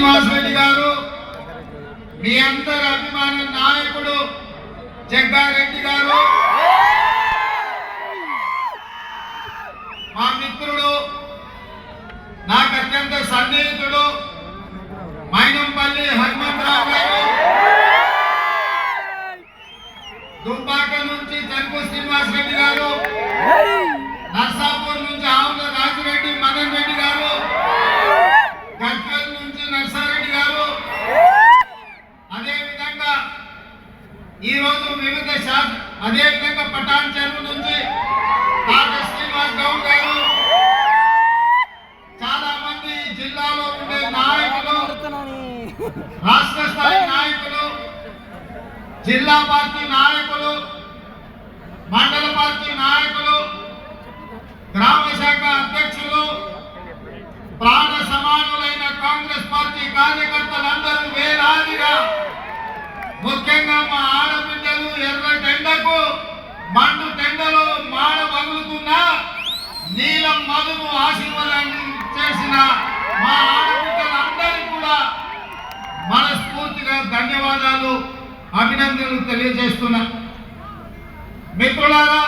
శ్రీనివాస్ రెడ్డి గారు మీ అందరి అభిమాన నాయకుడు జగ్గారెడ్డి గారు మా మిత్రుడు నాకు అత్యంత సన్నిహితుడు మైనంపల్లి హనుమంతరావు గారు. దుబ్బాక నుంచి జంకు శ్రీనివాసరెడ్డి గారు. ఈ రోజు వివిధ శాఖ అదే విధంగా పటాన్ చెరువు నుంచి శ్రీనివాస్ గౌడ్ గారు చాలా మంది జిల్లాలో ఉండే నాయకులు రాష్ట్ర స్థాయి నాయకులు జిల్లా పార్టీ నాయకులు మండల పార్టీ నాయకులు గ్రామ శాఖ అధ్యక్షులు ప్రాణ సమానులైన కాంగ్రెస్ పార్టీ మండు టెండలో మాడ పగులుతున్న నీలం మధును ఆశీర్వాదాన్ని చేసిన మా ఆడబిడ్డలందరికీ కూడా మనస్ఫూర్తిగా ధన్యవాదాలు అభినందనలు తెలియజేస్తున్నా. మిత్రులారా